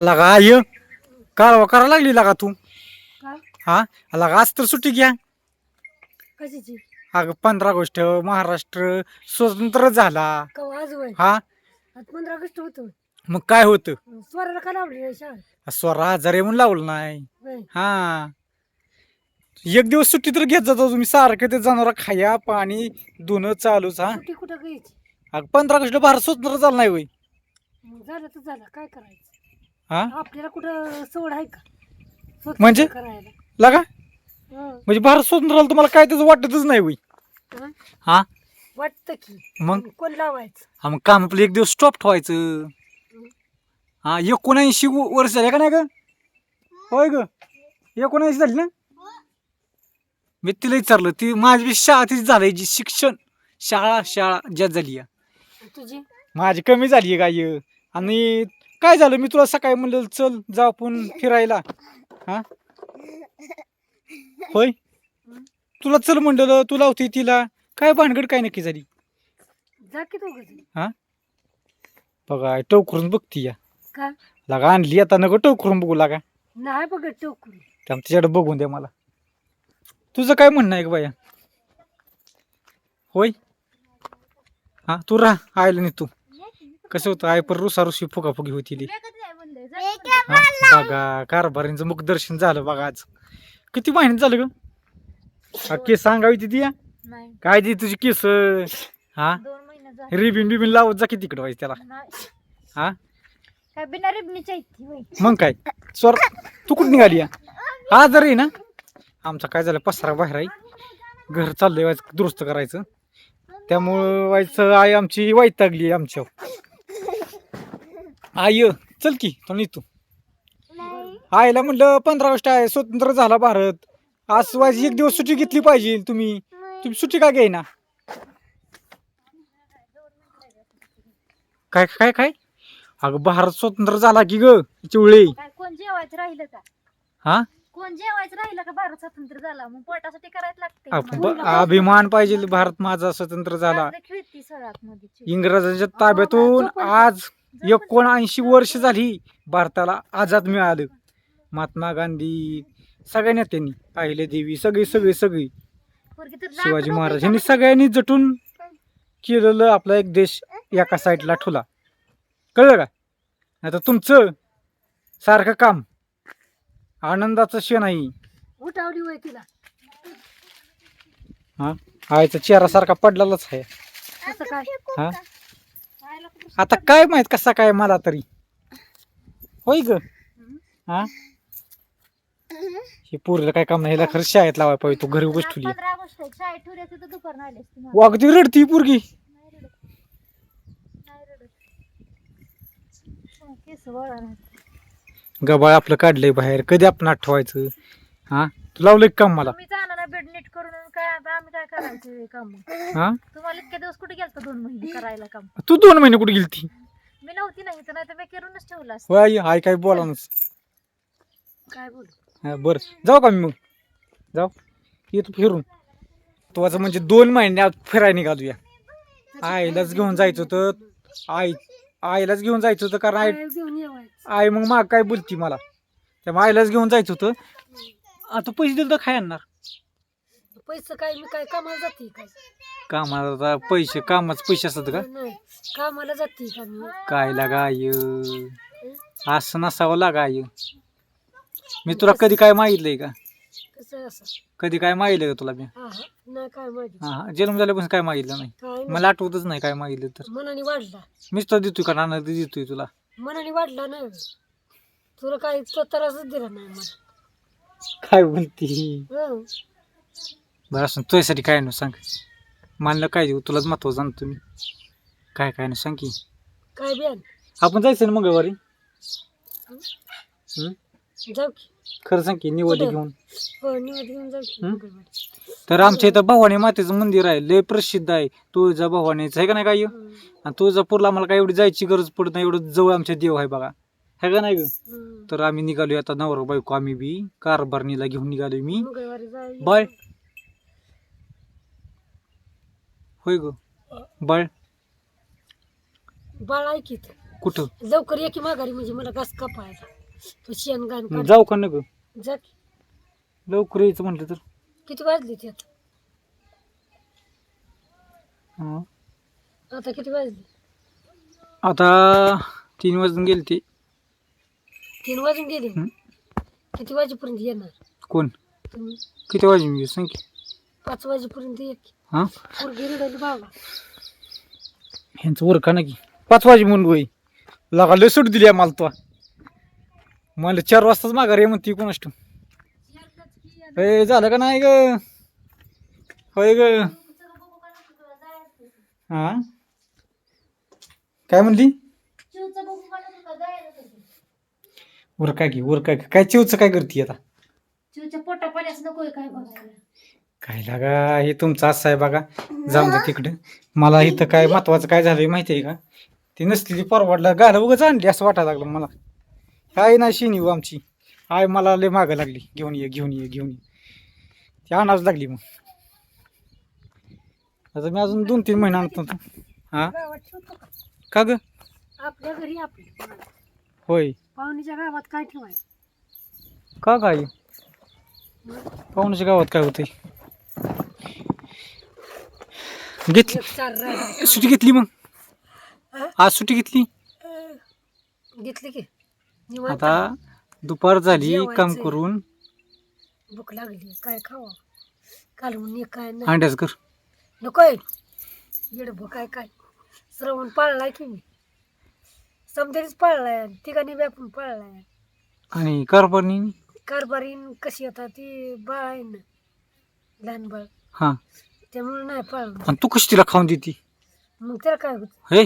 लगा आय कारवा करा लागली लगा तू. का? हा? लगा आज तर सुट्टी घ्या. कशाची? अगं पंधरा ऑगस्ट महाराष्ट्र स्वतंत्र झाला. कवा आज वय हा? आज पंधरा ऑगस्ट होतो मग काय होतं? स्वराला का लावली नाही शाळा स्वरा आजारी म्हणून लावलं नाही. होय. हा. एक दिवस सुट्टी तर घेत जातो तुम्ही. सारखं ते जनावर खाया पाणी धुणं चालूच हा. सुट्टी कुठं घ्यायची? अगं पंधरा ऑगस्ट भारत स्वतंत्र झालं नाही होय. मग झालं तर झालं. काय करायचं? हा? आपल्याला कुठं सवड आहे का? म्हणजे? करायला. लगा? हं. म्हणजे भारत स्वतंत्र झालं तुम्हाला काय त्याचं वाटतच नाही होय हं? हा? वाटतं की. मग? कोण लावायचं? हा मग काम आपलं एक दिवस स्टॉप ठेवायचं. हा. एकोणऐंशी व- वर्ष झाले का नाही ग? होय ग. एकोणऐंशी झाली ना? मी तिला विचारलं ती माझी बी शाळा तीच झाली जी शिक्षण शाळा शाळा ज्यात झाली आहे. तुझी? माझी कमी झाली आहे आणि काय झालं? मी तुला सकाळी म्हणलं चल जाऊ आपण फिरायला. हा? होय? तुला चल म्हणलं तुला होती तिला. काय भानगड काय नक्की झाली? जा की. हा? बघा टोकरून बघती या. का? लागा आणली आता नको टोकरून बघू लागा. नाही बघत टोकरून त्या तिच्याकडे बघून दे मला. तुझं काय म्हणणं आहे का बाया? होय? हा तू राह आयला नाही तू. कसं होतं आय पर रुसा रुसी फुगाफुगी होती ती. हा, बघा कारभारींचं मुखदर्शन झालं बघा आज. किती महिन्यात झालं ग? हा, केस सांगावी ती या नाही. काय ती तुझी केस? हा? दोन महिने झाले. रिबिन बिबिन लावत जा की तिकडं व्हायचं त्याला. नाही. हा? काय बिना रिबणीच्या इथे होय मग काय? स्वर तू कुठं निघाली या? हा जर आहे ना. आमचा काय झालं पसारा बाहेर आहे. घर चाललंय व्हायचं दुरुस्त करायचं. त्यामुळं व्हायचं आई आमची वैतागली आमच्या आई चल की तो तू आईला म्हणलं पंधरा ऑगस्ट आहे स्वतंत्र झाला भारत. आज व्हायची एक दिवस सुट्टी घेतली पाहिजे तुम्ही. तुम्ही सुट्टी का घेईना? काय काय काय? अगं भारत स्वतंत्र झाला की ग चिवळे कोण जेवायचं राहिलं का? हा? कोण जेवायचं राहिलं का भारत स्वतंत्र झाला? मग पोटासाठी करायला लागते. अभिमान पाहिजे भारत माझा स्वतंत्र झाला. इंग्रजांच्या ताब्यातून आज एकोणऐंशी वर्ष झाली भारताला आझाद मिळालं. महात्मा गांधी सगळ्या नेत्यांनी पाहिले देवी सगळे सगळे सगळे. शिवाजी महाराज यांनी सगळ्यांनी जटून केलेलं आपला एक देश एका साईडला ठुला कळलं का? आता तुमचं सारखं काम आनंदाचं क्षण आहे. उठावली होय तिला. हा? आईचा चेहरा सारखा पडलेलाच आहे. हा? आता काय माहीत कसा काय मला तरी होय ग हा हे पोरीला काय काम नाही हिला खरं शाळेत लावाय पाहिजे तू घरी उगाच ठेवली पंधरा ऑगस्ट आहे. शाळेत ठेवली तर दुपार नाही आली असती मला. वागती रडती ही पोरगी नाही रडत. नाही रडत. हं, केस वळा नाही. गबाळ आपलं काढलंय बाहेर कधी आपण आठवायचं हा तू लावलंय का काम मला जाणार बेड नीट करून काय आता आम्ही काय करायचं हे काम? हा? तुम्हाला इतके दिवस कुठे गेलता दोन महिने करायला काम? तू दोन महिने कुठे गेलती? मी नव्हती नाही तर नाही तर मी करूनच ठेवलं असतं. होय आई आई काय बोला काय बोलू? हा बरं. जाऊ का मी मग? जाऊ. येतो फिरून. तू असं म्हणजे दोन महिन्यात फिरायला निघालूया आईलाच घेऊन जायचं होतं. आई आईलाच घेऊन जायचं होतं कारण आई काय घेऊन येवायचं. आई मग माग काय बोलती मला? त्यामुळे आईलाच घेऊन जायचं होतं. आता पैसे दिले तर काय आणणार. पैसे काय मी काय कामाला जाते काय कामाला पैसे कामाच पैसे असतात का? नाही कामाला जाते का मी? काय लागा आय असं नसावं लागा आय मी तुला कधी काय मागितलंय का? कसं असं? कधी काय मागितलं का तुला मी? हा हा. नाही काय माहिती हा हा. जन्म झाल्यापासून काय मागितलं नाही? काय नाही. मला आठवतच नाही काय मागितलं तर. मनाने वाढला. मीच तर देतोय का? नाना देतोय तुला. मनाने वाढला ना. तुला तो त्रासच दिला नाही मला. काय बोलती हं. बरं असं तुझ्यासाठी काय ना सांग. मानलं काय देऊ? तुलाच महत्त्व जाणतो मी काय काय ना सांग की. काय आपण जायचं ना मंगळवारी? हं? जाऊ की. खरं सांग की निवडी कुठं? घेऊन. हो निवड घेऊन जाऊ की हं? मंगळवारी. तर आमच्या इथं भवानी मातेचं मंदिर आहे लय प्रसिद्ध आहे. तुळजा भवानीचं आहे का नाही काय? हं. आणि तुळजापूरला आम्हाला काय एवढी जायची गरज पडत नाही एवढं जवळ आमच्या देव आहे बघा. है का नाही ग हं. तर आम्ही निघालोय आता नवरा बायको आम्ही बी कारभारणीला घेऊन निघालोय मी. मंगळवारी जाऊ. बाय. होय ग. बाळ? बाळ ऐकित कुठं? लवकर ये की माघारी म्हणजे मला घास कापायला. तू शेण घाण काढ. जाऊ का नको जा की. लवकर यायचं म्हटलं तर. किती वाजले ते आता? हा. आता किती वाजले? आता तीन वाजून गेले ते. तीन वाजून गेले? हं. किती वाजेपर्यंत येणार? कोण? तुम्ही? किती वाजून गेले सांग की. पाच वाजेपर्यंत ये की हा? पोरगी रडायली बाबा ह्यांचं वर का. नाही पाच वाजे म्हणून होई लगा लय सूट दिली आम्हाला तो. मला चार वाजताच माघार ये म्हणते कोण असतो ए झालं का नाही ग? होय ग. हा? काय म्हणली? वर काय की वर काय काय चिवचं काय करते आता? पोटा पाण्यास नकोय काय बघायला. काय लागा हे तुमचं असं आहे बघा. जाऊन दे तिकडे. मला इथं काय महत्वाचं काय झालंय माहिती आहे का? ती नसलेली परवडला. गाला उगाच आणली असं वाटायला लागलं मला. काय नाही शिनी हो आमची. आय मला लय मागं लागली. घेऊन ये घेऊन ये घेऊन ये. ती आणावच लागली मग. आता मी अजून दोन तीन महिने आणतो. हा? का ग? आपल्या घरी होय. पाहुणीच्या गावात काय ठेवाय का काय पाहुण्याच्या गावात काय होतंय? घेतली. सुट्टी घेतली मग? आज सुट्टी घेतली. घेतली की. आता दुपार झाली. काम करून. भूक लागली. काय खावा? कालवून ये काय अंड्याच कर. नकोय. येड भूक आहे काय? श्रवण पाळलाय की मी. समजेच पाळलाय. तिघांनी व्यापून पाळलाय. आणि कारभारनी? कारभारीन कशी आता ती बाळ आहे ना लहान बाळ. हा. त्यामुळे नाही पाळलं. आणि तू कशी तिला खाऊन देती? मग त्याला काय होत? हे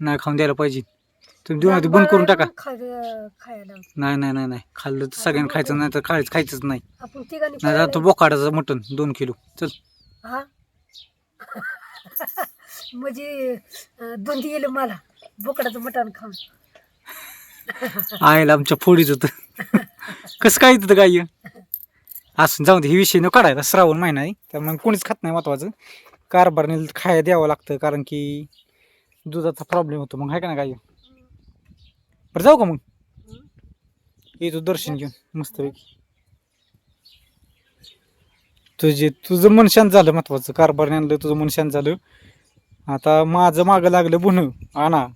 नाही खाऊन द्यायला पाहिजे. तुम्ही दोन आधी बंद करून टाका. खायला खायला नाही नाही नाही नाही. खाल्लं तर सगळ्यांना खायचं नाही तर खायचं खायचंच नाही. आपण तिघांनी नाही तर तो. बोकाडाचं मटण दोन किलो. चल. हा? म्हणजे अं, दोन गेलं मला. बोकडाचं मटण खाऊन. आयला आमच्या फोडीच होतं कसं काय येतं काय असं जाऊ दे हे विषय न काढायचा श्रावण महिना आहे त्यामुळे कोणीच खात नाही महत्वाचं. कारभारने खायला द्यावं लागतं कारण की दुधाचा प्रॉब्लेम होतो. मग आहे का ना काय बरं जाऊ का मग? येतो दर्शन घेऊन मस्तपैकी. तुझे तुझं मन शांत झालं महत्वाचं. कारभारने आणलं तुझं मन शांत झालं. आता माझं मागं लागलं बुन आणा.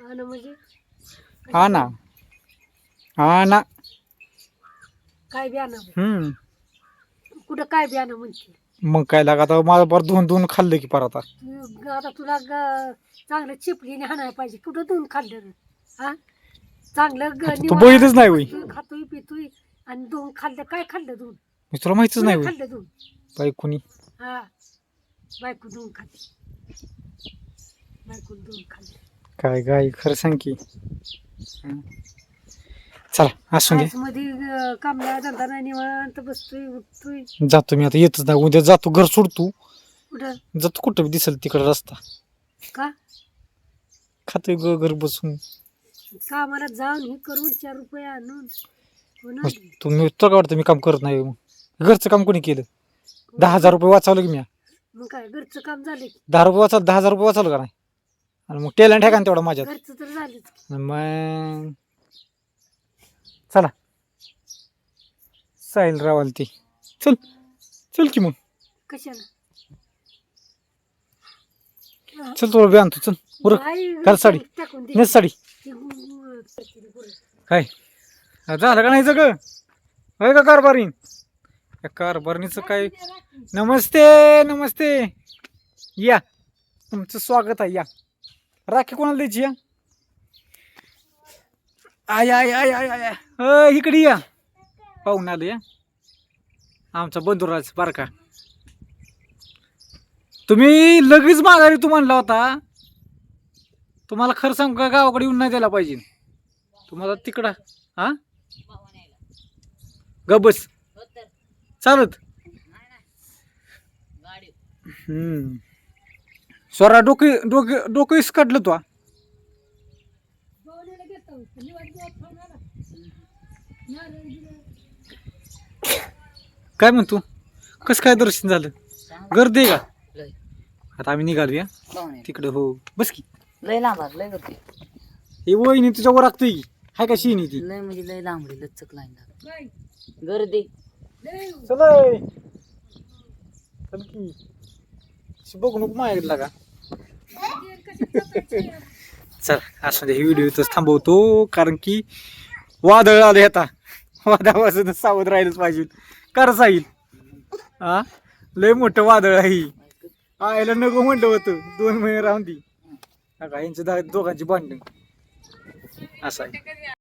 आणि म्हणजे? हा ना हा ना काय बियाणं हम्म. कुठं काय बियाणं म्हणते. मग काय लागा आता मला बरं दोन दोन खाल्लं की परत. आता तू ग- आता तुला ग- चांगलं चिपलीने हाणायला पाहिजे. कुठं दोन खाल्लं रे? हा? चांगलं ग- तू निवांत बघितलंच नाही होय. खातोय, खातोय पितोय. आणि दोन खाल्लं काय खाल्लं दोन? मी तुला माहितीच नाही होय. खाल्लं दोन. बाई कुणी? हा. बायको दोन खाल्ले बायको दोन खाल्ले. काय गाय खरं सांग की. हं. चला असून दे. मध्ये कामला धंदा नाही निवांत बसतोय उठतोय. जातो मी आता येतच नाही. उद्या जातो घर सोडतो. कुठं? जातो कुठं? बी दिसेल तिकडे रस्ता. का? खातोय ग घर बसून. कामाला जाऊन हे करून चार रुपये आणून. मग तुम्ही तुला काय वाटतं मी काम करत नाही मग घरचं काम कोणी केलं? दहा हजार रुपये वाचवलं की मी? मग काय घरचं काम झालं की? दहा रुपये वाचवलं दहा हजार रुपये वाचवलं का नाही? आणि मग टॅलेंट आहे का नाही तेवढा माझ्यात. घरचं तर झालंच मग चला. साहिल रावाल ती चल चल की मग. कशाला? चल तुला बी आणतो चल. आई घाल साडी. टाकून दे. नेस साडी. ती गु- गु- करते रे गुरं. काय? हा, झालं का नाही सगळं? होय का कारभारी या कारभारणीचं काय? नमस्ते नमस्ते. या. तुमचं स्वागत आहे या. राखी कोणाला द्यायची या? आय आय आय आय आय अ, इकडे या. पाहून आलं या आमचा बंधुराज बारका तुम्ही लगेच माघारी तू म्हणला होता. तुम्हाला खरं सांग का गावाकडे येऊन नाही द्यायला पाहिजे. तुम्हाला तिकडं हा? गबस चालत. हम्म. स्वरा डोके डोके डोकं इस काढलं तो पाहुण्याला घेतो. निवांत जेवत खाऊन आला. नारळ दिलं. काय म्हणतो कसं काय दर्शन झालं? गर्दी आहे का? आता आम्ही निघालूया तिकडं हो. बस की. लय लांब आहे, लय होते ही वहिनी तुझ्यावर राखतोय की. हाय का शिनी ती? लय म्हणजे लय लांबडी लचक लाईन गर्दी. चल चल की. अशी बघू नको माझ्याकडे लागा. चल असं हे व्हिडिओ इथंच थांबवतो कारण की वादळ आले आता. वादळापासून सावध राहिलंच पाहिजे. कर जाईल हा लय मोठं वादळ आहे आयला नको म्हणलं होतं. दोन महिने राहून ती नका दोघांची भांडण असं आहे.